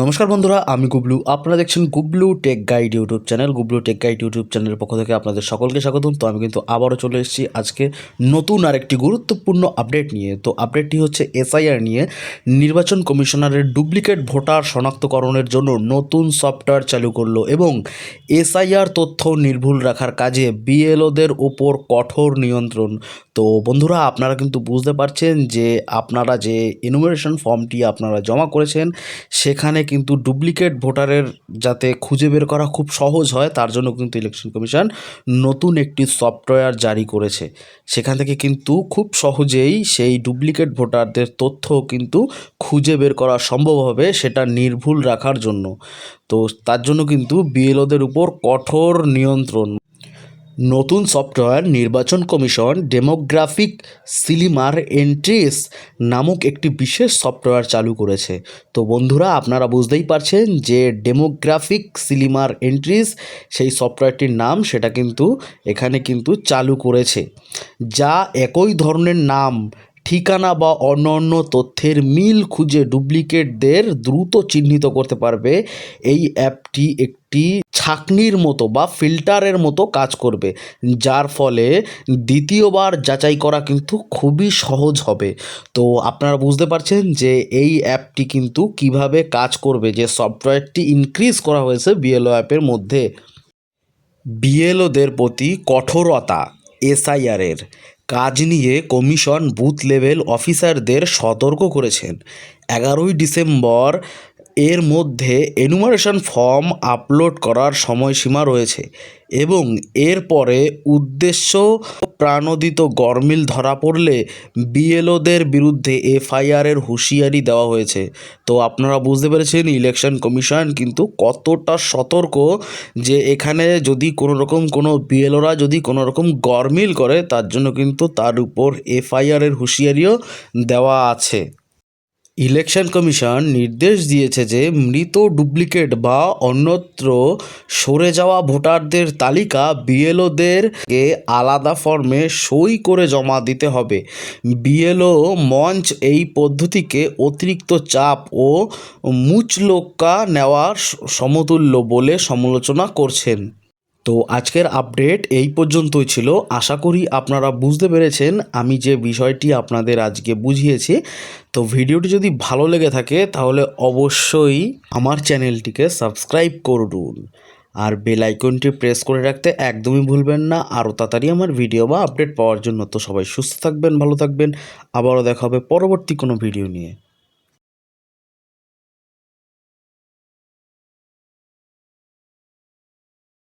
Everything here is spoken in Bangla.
নমস্কার বন্ধুরা, আমি গুবলু। আপনারা দেখছেন Gublu tech guide YouTube channel, Gublu tech guide YouTube চ্যানেলের পক্ষ থেকে আপনাদের সকলকে স্বাগতম। তো আমি কিন্তু আবারও চলে এসেছি আজকে নতুন আরেকটি গুরুত্বপূর্ণ আপডেট নিয়ে। তো আপডেটটি হচ্ছে এসআইআর নিয়ে। নির্বাচন কমিশনারের ডুপ্লিকেট ভোটার শনাক্তকরণের জন্য নতুন সফটওয়্যার চালু করল এবং এসআইআর তথ্য নির্ভুল রাখার কাজে বিএলওদের ওপর কঠোর নিয়ন্ত্রণ। তো বন্ধুরা, আপনারা কিন্তু বুঝতে পারছেন যে আপনারা যে ইনুমারেশন ফর্মটি আপনারা জমা করেছেন, সেখানে কিন্তু ডুপ্লিকেট ভোটারের যাতে খুঁজে বের করা খুব সহজ হয়, তার জন্য কিন্তু ইলেকশন কমিশন নতুন একটি সফটওয়্যার জারি করেছে। সেখান থেকে কিন্তু খুব সহজেই সেই ডুপ্লিকেট ভোটারদের তথ্য কিন্তু খুঁজে বের করা সম্ভব হবে সেটা নির্ভুল রাখার জন্য। তো তার জন্য কিন্তু বিএলওদের উপর কঠোর নিয়ন্ত্রণ নতুন সফটওয়্যার নির্বাচন কমিশন ডেমোগ্রাফিক সিলিমার এন্ট্রিস নামক একটি বিশেষ সফটওয়্যার চালু করেছে। তো বন্ধুরা, আপনারা বুঝতেই পারছেন যে ডেমোগ্রাফিক সিলিমার এন্ট্রিস, সেই সফটওয়্যারটির নাম সেটা কিন্তু এখানে কিন্তু চালু করেছে। যা একই ধরনের নাম, ঠিকানা বা অন্যান্য তথ্যের মিল খুঁজে ডুপ্লিকেটদের দ্রুত চিহ্নিত করতে পারবে। এই অ্যাপটি একটি ছাকনির মতো বা ফিল্টারের মতো কাজ করবে, যার ফলে দ্বিতীয়বার যাচাই করা কিন্তু খুবই সহজ হবে। তো আপনারা বুঝতে পারছেন যে এই অ্যাপটি কিন্তু কীভাবে কাজ করবে, যে সফটওয়্যারটি ইনক্রিজ করা হয়েছে বিএলও অ্যাপের মধ্যে। বিএলওদের প্রতি কঠোরতা, এসআইআরের কাজ নিয়ে কমিশন বুথ লেভেল অফিসারদের সতর্ক করেছেন। এগারোই ডিসেম্বর এর মধ্যে এনুমারেশন ফর্ম আপলোড করার সময়সীমা রয়েছে এবং এরপরে উদ্দেশ্য প্রাণোদিত গরমিল ধরা পড়লে বিএলওদের বিরুদ্ধে এফআইআরের হুঁশিয়ারি দেওয়া হয়েছে। তো আপনারা বুঝতে পেরেছেন ইলেকশন কমিশন কিন্তু কতটা সতর্ক যে এখানে যদি কোনো রকম কোনো বিএলওরা যদি কোনো রকম গরমিল করে, তার জন্য কিন্তু তার উপর এফআইআরের হুঁশিয়ারিও দেওয়া আছে। ইলেকশন কমিশন নির্দেশ দিয়েছে যে মৃত ডুপ্লিকেট বা অন্যত্র সরে যাওয়া ভোটারদের তালিকা বিএলওদেরকে আলাদা ফর্মে সই করে জমা দিতে হবে। বিএলও মঞ্চ এই পদ্ধতিকে অতিরিক্ত চাপ ও মুচলোক্কা নেওয়ার সমতুল্য বলে সমালোচনা করছেন। তো আজকের আপডেট এই পর্যন্তই ছিল। আশা করি আপনারা বুঝতে পেরেছেন আমি যে বিষয়টি আপনাদের আজকে বুঝিয়েছি। তো ভিডিওটি যদি ভালো লেগে থাকে তাহলে অবশ্যই আমার চ্যানেলটিকে সাবস্ক্রাইব করুন। আর বেল আইকনটি প্রেস করে রাখতে একদমই ভুলবেন না। আরও তাড়াতাড়ি আমার ভিডিও বা আপডেট পাওয়ার জন্য। তো সবাই সুস্থ থাকবেন, ভালো থাকবেন। আবারও দেখা হবে পরবর্তী কোনো ভিডিও নিয়ে।